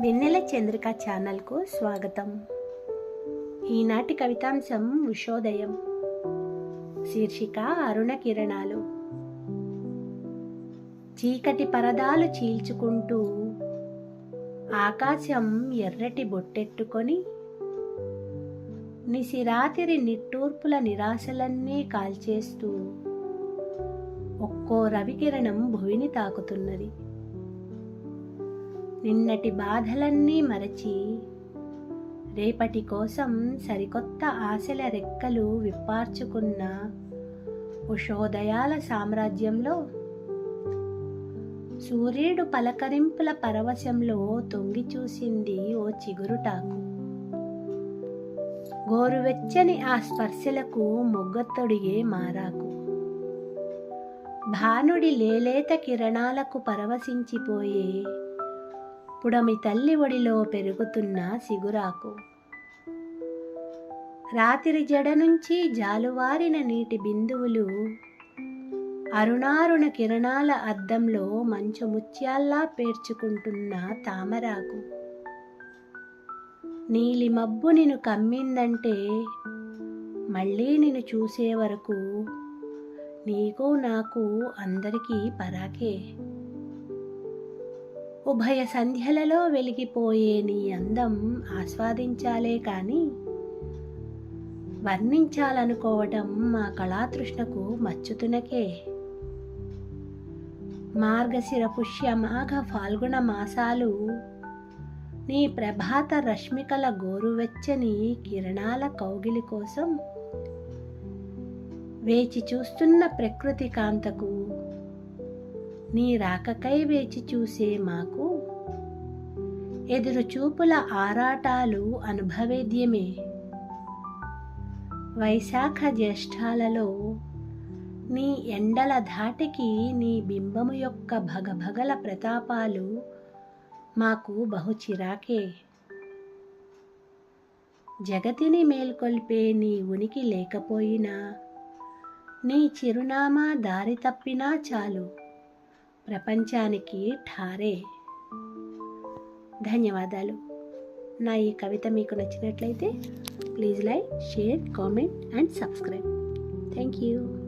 వెన్నెల చంద్రిక ఛానల్కు స్వాగతం. ఈనాటి కవితాంశం ఉషోదయం శీర్షిక అరుణ కిరణాలు. చీకటి పరదాలు చీల్చుకుంటూ ఆకాశం ఎర్రటి బొట్టెట్టుకొని నిసిరాతిరి నిట్టూర్పుల నిరాశలన్నీ కాల్చేస్తూ ఒక్కో రవికిరణం భువిని తాకుతున్నది. నిన్నటి బాధలన్నీ మరచి రేపటి కోసం సరికొత్త ఆశల రెక్కలు విప్పార్చుకున్న ఉషోదయాల సామ్రాజ్యంలో సూర్యుడు పలకరింపుల పరవశంలో తొంగి చూసింది ఓ చిగురుటాకు. గోరువెచ్చని ఆ స్పర్శలకు మొగ్గతొడిగే మారాకు. భానుడి లేలేత కిరణాలకు పరవశించిపోయే పుడమి తల్లి ఒడిలో పెరుగుతున్న సిగురాకు. రాత్రి జడ నుంచి జాలువారిన నీటి బిందువులు అరుణారుణ కిరణాల అద్దంలో మంచు ముత్యాల్లా పేర్చుకుంటున్న తామరాకు. నీలి మబ్బు నిన్ను కమ్మిందంటే మళ్ళీ నిన్ను చూసే వరకు నీకు నాకు అందరికీ పరాకే. ఉభయ సంధ్యలలో వెలిగిపోయే నీ అందం ఆస్వాదించాలే కానీ వర్ణించాలనుకోవటం మా కళాతృష్ణకు మచ్చుతునకే. మార్గశిర పుష్య మాఘ ఫాల్గుణ మాసాలు నీ ప్రభాత రశ్మికల గోరువెచ్చని కిరణాల కౌగిలి కోసం వేచి చూస్తున్న ప్రకృతి కాంతకు నీ రాకకై వేచి చూసే మాకు ఎదురు చూపుల ఆరాటాలు అనుభవేద్యమే. వైశాఖ జ్యేష్ఠాలలో నీ ఎండల ధాటికి నీ బింబము యొక్క భగభగల ప్రతాపాలు మాకు బహు చిరాకే జగతిని మేల్కొల్పే నీ ఉనికి లేకపోయినా నీ చిరునామా దారి తప్పినా చాలు. ప్రపంచానికి ఠారే. ధన్యవాదాలు. నా ఈ కవిత మీకు నచ్చినట్లయితే please like share comment and subscribe. Thank you.